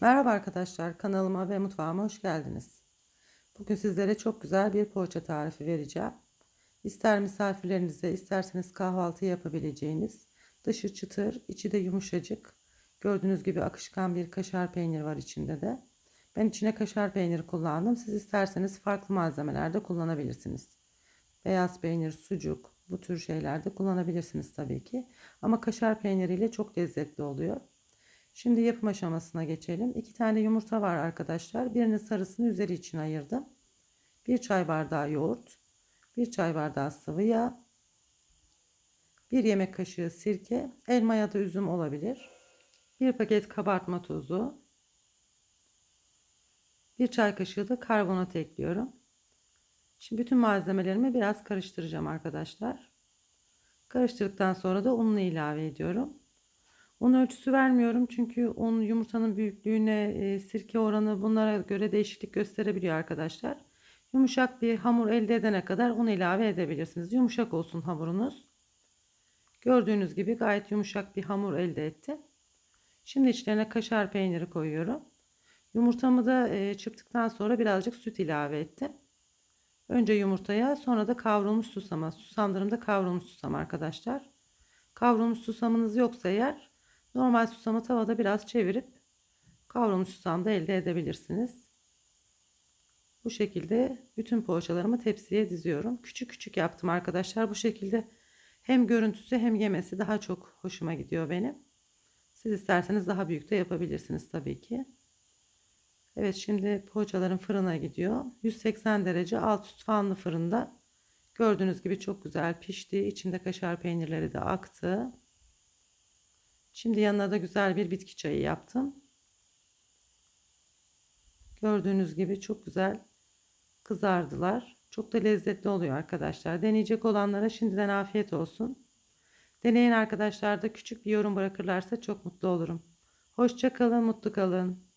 Merhaba arkadaşlar, kanalıma ve mutfağıma hoş geldiniz. Bugün sizlere çok güzel bir poğaça tarifi vereceğim. İster misafirlerinize, isterseniz kahvaltı yapabileceğiniz, dışı çıtır, içi de yumuşacık. Gördüğünüz gibi akışkan bir kaşar peynir var içinde de. Ben içine kaşar peyniri kullandım. Siz isterseniz farklı malzemelerde kullanabilirsiniz. Beyaz peynir, sucuk, bu tür şeylerde kullanabilirsiniz tabii ki. Ama kaşar peyniriyle çok lezzetli oluyor. Şimdi yapım aşamasına geçelim. İki tane yumurta var arkadaşlar. Birinin sarısını üzeri için ayırdım. Bir çay bardağı yoğurt. Bir çay bardağı sıvı yağ. Bir yemek kaşığı sirke. Elma ya da üzüm olabilir. Bir paket kabartma tozu. Bir çay kaşığı da karbonat ekliyorum. Şimdi bütün malzemelerimi biraz karıştıracağım arkadaşlar. Karıştırdıktan sonra da ununu ilave ediyorum. Un ölçüsü vermiyorum çünkü un yumurtanın büyüklüğüne, e, sirke oranı bunlara göre değişiklik gösterebiliyor arkadaşlar. Yumuşak bir hamur elde edene kadar un ilave edebilirsiniz. Yumuşak olsun hamurunuz. Gördüğünüz gibi gayet yumuşak bir hamur elde etti. Şimdi içlerine kaşar peyniri koyuyorum. Yumurtamı da e, çırptıktan sonra birazcık süt ilave ettim. Önce yumurtaya sonra da kavrulmuş susama. Susamlarım kavrulmuş susam arkadaşlar. Kavrulmuş susamınız yoksa eğer normal susamı tavada biraz çevirip kavrulmuş susam da elde edebilirsiniz. Bu şekilde bütün poğaçalarımı tepsiye diziyorum. Küçük küçük yaptım arkadaşlar. Bu şekilde hem görüntüsü hem yemesi daha çok hoşuma gidiyor benim. Siz isterseniz daha büyük de yapabilirsiniz tabii ki. Evet şimdi poğaçaların fırına gidiyor. 180 derece alt üst fanlı fırında. Gördüğünüz gibi çok güzel pişti. İçinde kaşar peynirleri de aktı. Şimdi yanına da güzel bir bitki çayı yaptım. Gördüğünüz gibi çok güzel kızardılar. Çok da lezzetli oluyor arkadaşlar. Deneyecek olanlara şimdiden afiyet olsun. Deneyin arkadaşlar da küçük bir yorum bırakırlarsa çok mutlu olurum. Hoşça kalın, mutlu kalın.